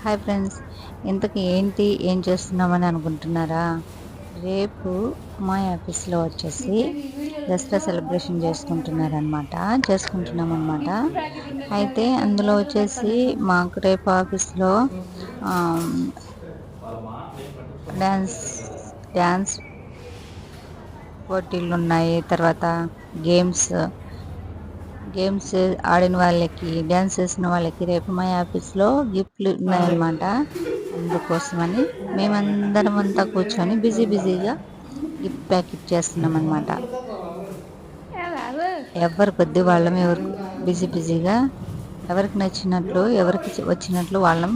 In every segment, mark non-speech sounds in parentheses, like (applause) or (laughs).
Hi friends. ఇంతకు ఏంటి ఏం చేస్తున్నామని అనుకుంటున్నారా? రేపు మా ఆఫీస్లో వచ్చేసి దసరా సెలబ్రేషన్ చేసుకుంటున్నారనమాట చేసుకుంటున్నాం అనమాట అయితే అందులో వచ్చేసి మాకు రేపు ఆఫీస్లో డ్యాన్స్ డ్యాన్స్ పోటీలు ఉన్నాయి తర్వాత గేమ్స్ గేమ్స్ ఆడిన వాళ్ళకి డ్యాన్స్ చేసిన వాళ్ళకి రేపు మా ఆఫీస్లో గిఫ్ట్లు ఉన్నాయన్నమాట. అందుకోసమని మేమందరం అంతా కూర్చొని బిజీ బిజీగా గిఫ్ట్ ప్యాకెట్ చేస్తున్నాం అనమాట ఎవరి కొద్ది వాళ్ళం ఎవరు బిజీ బిజీగా ఎవరికి నచ్చినట్లు ఎవరికి వచ్చినట్లు వాళ్ళం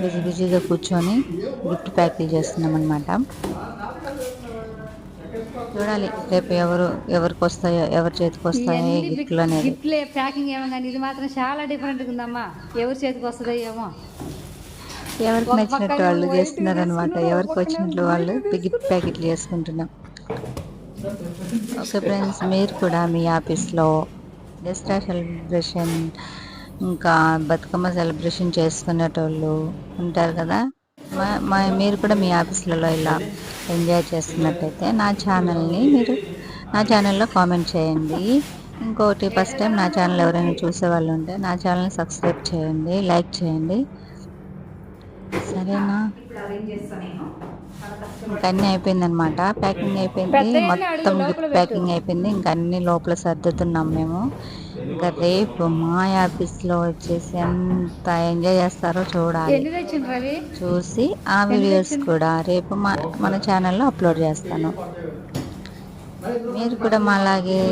బిజీ బిజీగా కూర్చొని గిఫ్ట్ ప్యాకింగ్ చేస్తున్నాం అనమాట చూడాలి. రేపు ఎవరు ఎవరికి వస్తాయో ఎవరి చేతికి వస్తాయో గిఫ్ట్లు అనేది గిఫ్ట్లే ప్యాకింగ్ ఏమో కానీ ఇది మాత్రం చాలా డిఫరెంట్గా ఉందమ్మా. ఎవరి చేతికి వస్తుందో ఏమో. ఎవరికి నచ్చినట్టు వాళ్ళు చేస్తున్నారు అనమాట ఎవరికి వచ్చినట్లు వాళ్ళు గిఫ్ట్ ప్యాకెట్లు చేసుకుంటున్నాం. ఓకే ఫ్రెండ్స్ మీరు కూడా మీ ఆఫీస్లో దసరా సెలబ్రేషన్ ఇంకా బతుకమ్మ సెలబ్రేషన్ చేసుకునేటోళ్ళు ఉంటారు కదా? మా మీరు కూడా మీ ఆఫీసులలో ఇలా ఎంజాయ్ చేస్తున్నట్టయితే నా ఛానల్ని మీరు నా ఛానల్లో కామెంట్ చేయండి. ఇంకోటి ఫస్ట్ టైం నా ఛానల్ ఎవరైనా చూసే వాళ్ళు ఉంటే నా ఛానల్ని సబ్స్క్రైబ్ చేయండి లైక్ చేయండి. సరేనా? ఇంకా అన్నీ అయిపోయింది. అనమాట ప్యాకింగ్ అయిపోయింది మొత్తం గిఫ్ట్ ప్యాకింగ్ అయిపోయింది. ఇంకా అన్ని లోపల సర్దుతున్నాం మేము. ఇంకా రేపు మా ఆఫీస్లో వచ్చేసి ఎంత ఎంజాయ్ చేస్తారో చూడాలి. చూసి ఆ వీడియోస్ కూడా రేపు మా మన ఛానల్లో అప్లోడ్ చేస్తాను. మీరు కూడా మాలాగే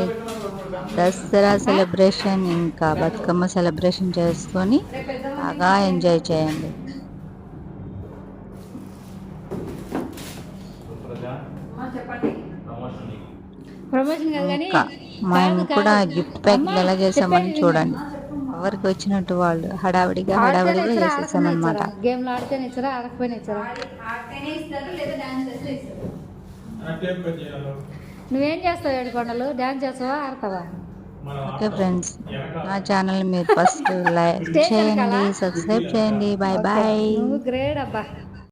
దసరా సెలబ్రేషన్ ఇంకా బతుకమ్మ సెలబ్రేషన్ చేసుకొని బాగా ఎంజాయ్ చేయండి. మేము కూడా గిఫ్ట్ ప్యాకింగ్ ఎలా చేసామని చూడండి. ఎవరికి వచ్చినట్టు వాళ్ళు హడావిడిగా హడావిడిగా చేసేసామన్నమాట గేమ్లు ఆడితేనే ఇచ్చారా ఆడకపోయినా ఇచ్చారా? నువ్వేం చేస్తావు ఏడుకొండలు డాన్స్ చేస్తావా ఆడతావా? ఓకే ఫ్రెండ్స్ నా ఛానల్ మీరు ఫస్ట్ (laughs) లైక్ చేయండి సబ్స్క్రైబ్ చేయండి బాయ్ బాయ్. నువ్వు గ్రేట్ అబ్బా.